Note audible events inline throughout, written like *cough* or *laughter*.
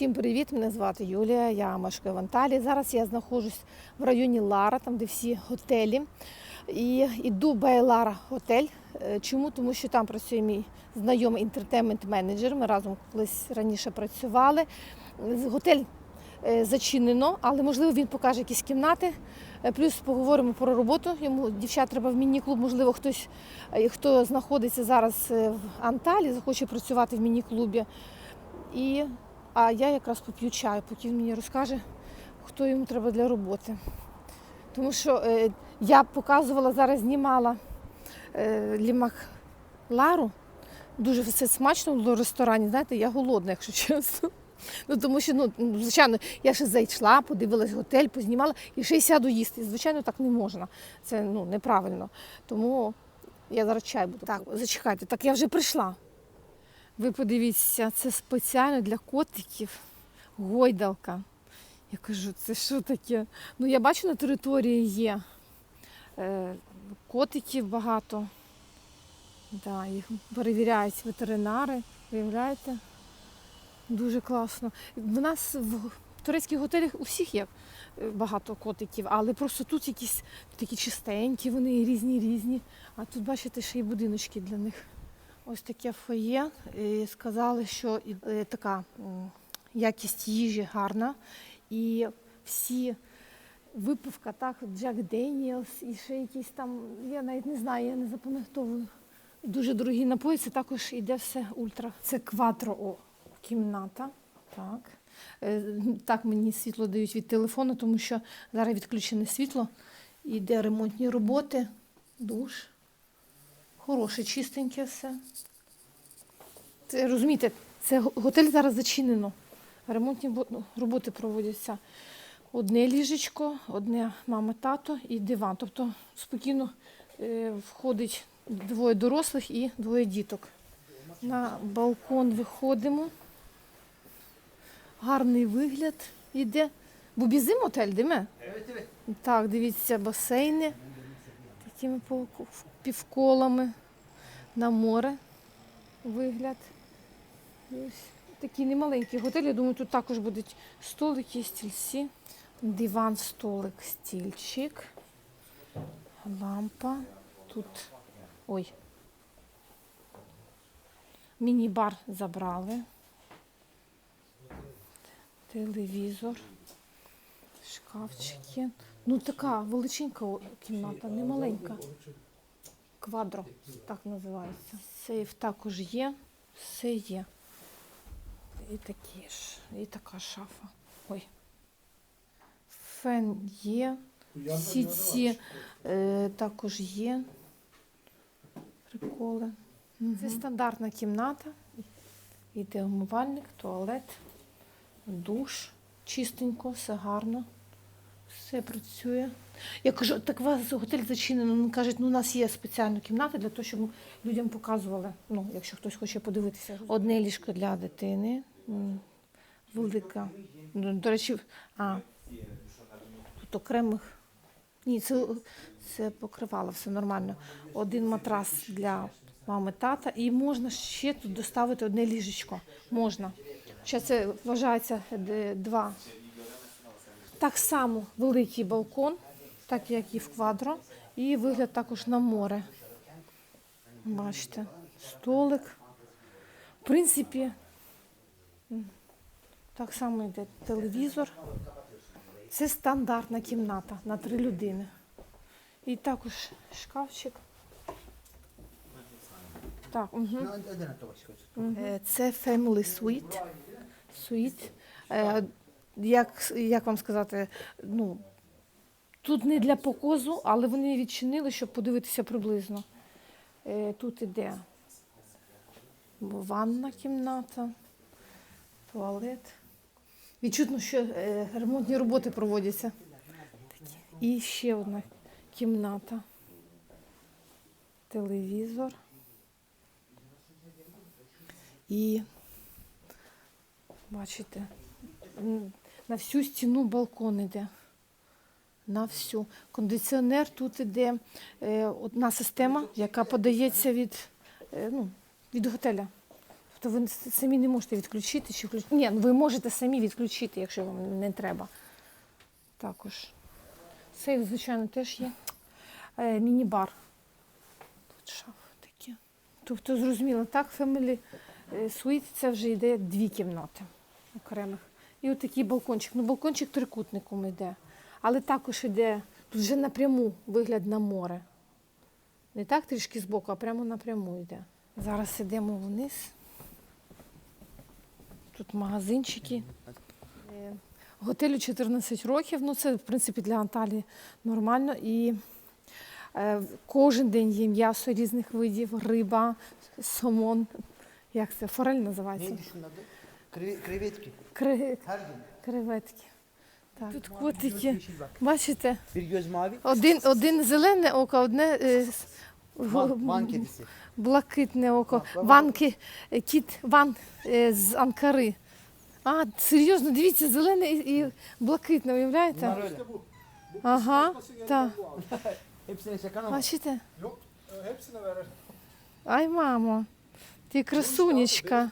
Всім привіт! Мене звати Юлія. Я мешкаю в Анталії. Зараз я знаходжусь в районі Лара, там де всі готелі. І йду Бай Лара готель. Чому? Тому що там працює мій знайомий інтертеймент-менеджер. Ми разом колись раніше працювали. Готель е, зачинено, але можливо він покаже якісь кімнати. Е, Плюс поговоримо про роботу. Йому дівчат треба в міні-клуб. Можливо, хтось, е, хто знаходиться зараз в Анталії, захоче працювати в міні-клубі. І, а я якраз поп'ю чаю, поки він мені розкаже, хто йому треба для роботи. Тому що е, я показувала, зараз знімала е, лімак Лару. Дуже все смачно було в ресторані. Знаєте, я голодна, якщо чесно. Ну, тому що, ну, ну, звичайно, я ще зайшла, подивилась готель, познімала і ще й сяду їсти. Звичайно, так не можна. Це ну, неправильно. Тому я зараз чай буду. Так, зачекайте, так я вже прийшла. Ви подивіться, це спеціально для котиків гойдалка. Я кажу, це що таке? Ну, я бачу, на території є е, котиків багато. Да, їх перевіряють ветеринари, виявляєте? Дуже класно. В нас в турецьких готелях у всіх є е, багато котиків, але просто тут якісь такі чистенькі, вони різні різні. А тут, бачите, ще й будиночки для них. Ось таке фоє. І сказали, що е, така якість їжі гарна. І всі випивка, так, Джек Деніелс і ще якісь там, я навіть не знаю, я не запам'ятовую. Дуже дорогі напої, це також іде все ультра. Це кватро О, кімната. Так. Е, Так мені світло дають від телефону, тому що зараз відключене світло. Іде ремонтні роботи, душ. Хороше, чистеньке все. Це, розумієте, це готель зараз зачинено. Ремонтні ну, роботи проводяться. Одне ліжечко, одне мама, тато і диван. Тобто спокійно е, входить двоє дорослих і двоє діток. На балкон виходимо. Гарний вигляд іде. Бубізим отель, диме? Так, дивіться, басейни такими по- півколами на море вигляд. Ось такий немаленький готель. Я думаю, тут також будуть столики, стільці, диван, столик, стільчик, лампа. Тут ой. Міні-бар забрали. Телевізор, шкафчики. Ну така величенька кімната, не маленька. Квадро, так називається. Сейф також є, все є. І такі ж, і така шафа. Ой. Фен є. Всі ці е, також є. Приколи. Це стандартна кімната. Йде умивальник, туалет, душ. Чистенько, все гарно. Все працює. Я кажу, так у вас готель зачинено. Вони кажуть, ну у нас є спеціальна кімната для того, щоб людям показували. Ну, якщо хтось хоче подивитися. Одне ліжко для дитини. Велика. Ну, До речі, а тут окремих. Ні, це, це покривало, все нормально. Один матрас для мами, тата. І можна ще тут доставити одне ліжечко. Можна. Ще це вважається два. Так само великий балкон, так як і в квадро, і вигляд також на море. Бачите, столик. В принципі, так само йде телевізор. Це стандартна кімната на три людини. І також шкафчик. Так, угу. Е, Це Family Suite. Suite. Як, як вам сказати, ну, тут не для показу, але вони відчинили, щоб подивитися приблизно. Е, Тут іде ванна кімната, туалет. Відчутно, що е, ремонтні роботи проводяться. І ще одна кімната. Телевізор. І бачите, на всю стіну балкон іде. На всю. Кондиціонер тут іде е, одна система, яка подається від, е, ну, від готеля. Тобто ви самі не можете відключити чи включити. Ні, ви можете самі відключити, якщо вам не треба. Також. Сейф, звичайно, теж є. Е, міні-бар. Тут шафи такі. Тобто, зрозуміло, так, Family Suite це вже йде дві кімнати окремих. І отакий балкончик. Ну, балкончик трикутником йде. Але також йде тут вже напряму вигляд на море. Не так трішки збоку, а прямо напряму йде. Зараз йдемо вниз. Тут магазинчики. Е, Готелю 14 років. Ну, це, в принципі, для Анталії нормально. І е, кожен день є м'ясо різних видів, риба, сомон. Як це? Форель називається? Кри... Her gün. Креветки. Так. Тут котики. Бачите? Bir göz mavi. Один, один зелене око, одне е, с- Van, van kedisi. блакитне око. Так. Ванки, е, кіт Ван е, з Анкари. А, серйозно, дивіться, зелене і, і блакитне, уявляєте? Bunlar öyle. Hepsine ama. Бачите? Yok, e, hepsine verir. Ай, мамо, ти красунечка.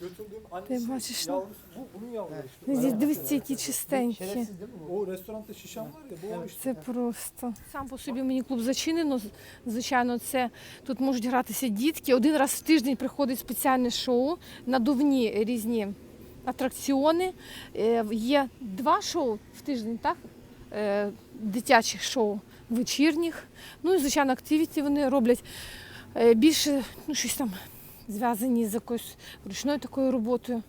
Götürdüğüm annesi bacısın. yavrusu, bu bunun yavrusu işte. Дивіться, Дивіться, які чистенькі. Şerefsiz değil mi bu? O restoranda şişen var ya bu o işte. Це просто. Сам по собі мені клуб зачинено. з- Звичайно, це тут можуть гратися дітки. Один раз в тиждень приходить спеціальне шоу, надувні різні атракціони. Е, Є два шоу в тиждень, так? Е, Дитячих шоу вечірніх. Ну і, звичайно, активіті вони роблять Е, більше ну, щось там зв'язані з якоюсь ручною такою роботою.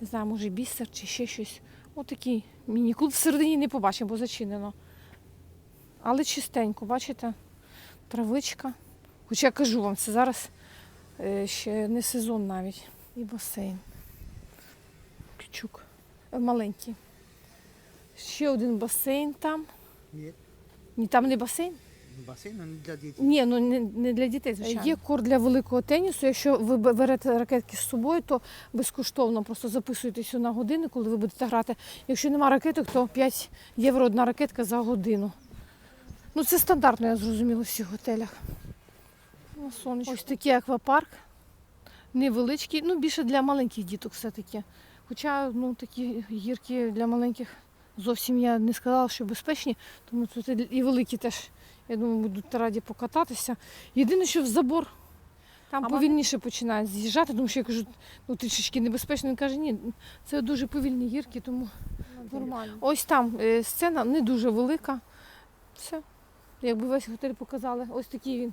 Не знаю, може бісер чи ще щось. Отакий міні-клуб всередині не побачимо, бо зачинено. Але чистенько, бачите? Травичка. Хоча я кажу вам, це зараз е, ще не сезон навіть. І басейн. Кючук. Е, Маленький. Ще один басейн там. Ні. Ні, там не басейн? Басейн, не для детей. Ні, ну не, не для дітей, звичайно. Є корт для великого тенісу. Якщо ви берете ракетки з собою, то безкоштовно просто записуєтеся на години, коли ви будете грати. Якщо нема ракеток, то 5 євро одна ракетка за годину. Ну це стандартно, я зрозуміла, в всіх готелях. Ну, сонечко. Ось такий аквапарк. Невеличкий, ну більше для маленьких діток все-таки. Хоча ну, такі гірки для маленьких зовсім я не сказала, що безпечні, тому тут і великі теж я думаю, будуть раді покататися. Єдине, що в забор там повільніше починають з'їжджати, тому що я кажу, ну трішечки небезпечно. Він каже, ні, це дуже повільні гірки, тому нормально. Ось там е, сцена не дуже велика. Все. Якби весь готель показали. Ось такий він.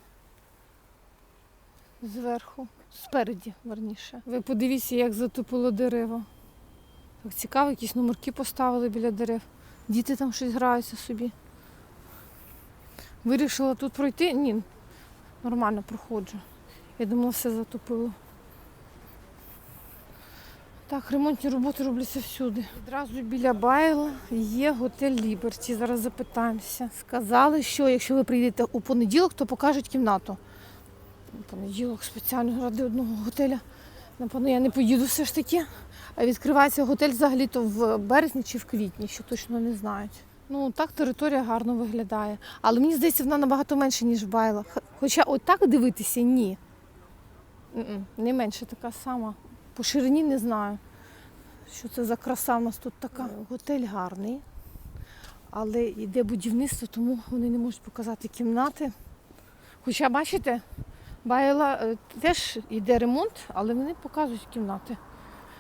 Зверху. Спереді, верніше. Ви подивіться, як затопило дерева. Так цікаво, якісь номерки поставили біля дерев. Діти там щось граються собі. Вирішила тут пройти? Ні, нормально проходжу. Я думала, все затопило. Так, ремонтні роботи робляться всюди. Одразу біля Байла є готель Ліберті. Зараз запитаємося. Сказали, що якщо ви прийдете у понеділок, то покажуть кімнату. У понеділок спеціально ради одного готеля. Напевно, я не поїду все ж таки. А відкривається готель взагалі-то в березні чи в квітні, що точно не знають. Ну так територія гарно виглядає. Але мені здається, вона набагато менше, ніж в Байлах. Хоча отак дивитися ні. Не менше така сама. По ширині не знаю. Що це за краса в нас тут така. Готель гарний, але йде будівництво, тому вони не можуть показати кімнати. Хоча, бачите, Байла е, теж йде ремонт, але вони показують кімнати.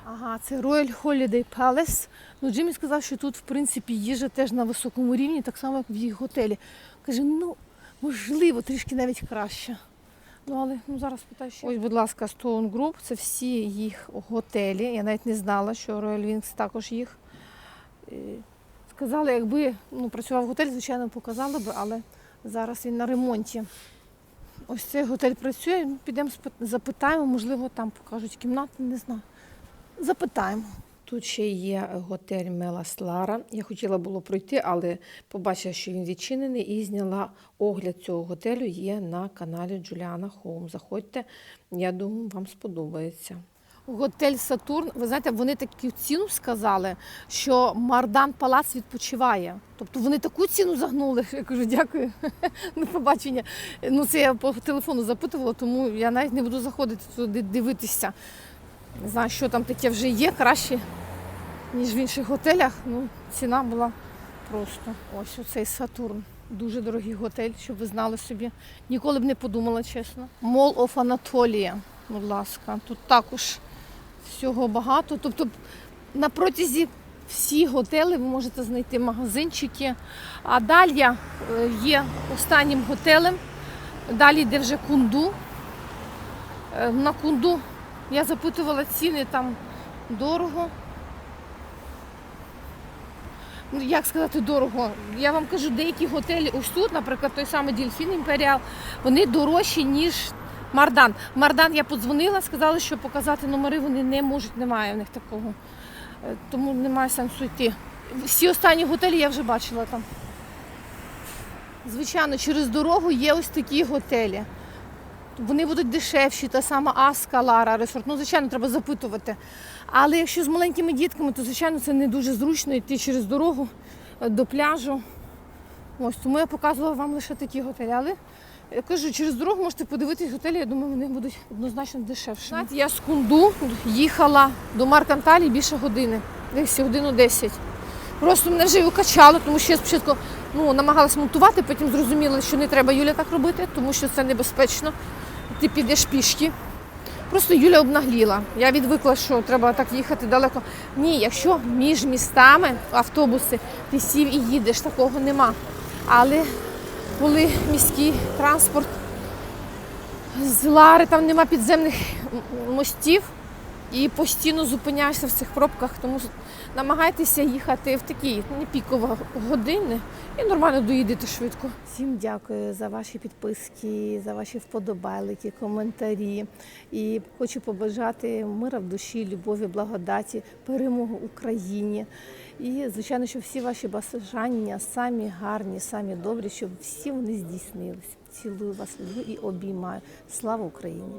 Ага, це Royal Holiday Palace. Ну, Джиммі сказав, що тут, в принципі, їжа теж на високому рівні, так само, як в їх готелі. Каже, ну, можливо, трішки навіть краще. Ну, але ну, зараз питаю ще. Ось, будь ласка, Stone Group, це всі їх готелі. Я навіть не знала, що Royal Wings також їх. Е, Сказали, якби ну, працював готель, звичайно, показали би, але зараз він на ремонті. Ось цей готель працює, підемо запитаємо, можливо, там покажуть кімнати, не знаю. Запитаємо. Тут ще є готель Мелас Лара. Я хотіла було пройти, але побачила, що він відчинений, і зняла огляд цього готелю. Є на каналі Джуліана Хоум. Заходьте, я думаю, вам сподобається. Готель Сатурн, ви знаєте, вони таку ціну сказали, що Мардан Палац відпочиває. Тобто вони таку ціну загнули. Я кажу, дякую. *laughs* До побачення. Ну, це я по телефону запитувала, тому я навіть не буду заходити туди дивитися. Не знаю, що там таке вже є краще, ніж в інших готелях. Ну, ціна була просто. Ось оцей Сатурн. Дуже дорогий готель, щоб ви знали собі. Ніколи б не подумала, чесно. Mall of Anatolia, будь ласка. Тут також всього багато. Тобто на протязі всіх готелів ви можете знайти магазинчики. А далі е, є останнім готелем. Далі йде вже кунду. Е, На кунду я запитувала ціни там дорого. Ну, як сказати дорого? Я вам кажу, деякі готелі ось тут, наприклад, той самий Дільфін Імперіал, вони дорожчі, ніж Мардан. Мардан я подзвонила, сказали, що показати номери вони не можуть, немає в них такого. Е, Тому немає сенсу йти. Всі останні готелі я вже бачила там. Звичайно, через дорогу є ось такі готелі. Вони будуть дешевші, та сама Аска, Лара, Ресорт. Ну, звичайно, треба запитувати. Але якщо з маленькими дітками, то звичайно це не дуже зручно йти через дорогу е, до пляжу. Ось тому я показувала вам лише такі готелі. Але я кажу, через дорогу можете подивитись готелі, я думаю, вони будуть однозначно дешевші. Я з Кунду їхала до Марканталі більше години, десь годину 10. Просто мене вже укачало, тому що я спочатку ну, намагалась монтувати, потім зрозуміла, що не треба Юля так робити, тому що це небезпечно. Ти підеш пішки. Просто Юля обнагліла. Я відвикла, що треба так їхати далеко. Ні, якщо між містами автобуси ти сів і їдеш, такого нема. Але коли міський транспорт з Лари, там нема підземних мостів і постійно зупиняєшся в цих пробках, тому намагайтеся їхати в такі не пікові години і нормально доїдете швидко. Всім дякую за ваші підписки, за ваші вподобайлики, коментарі. І хочу побажати мира в душі, любові, благодаті, перемогу Україні. І, звичайно, щоб всі ваші бажання самі гарні, самі добрі, щоб всі вони здійснились. Цілую вас люблю і обіймаю. Слава Україні!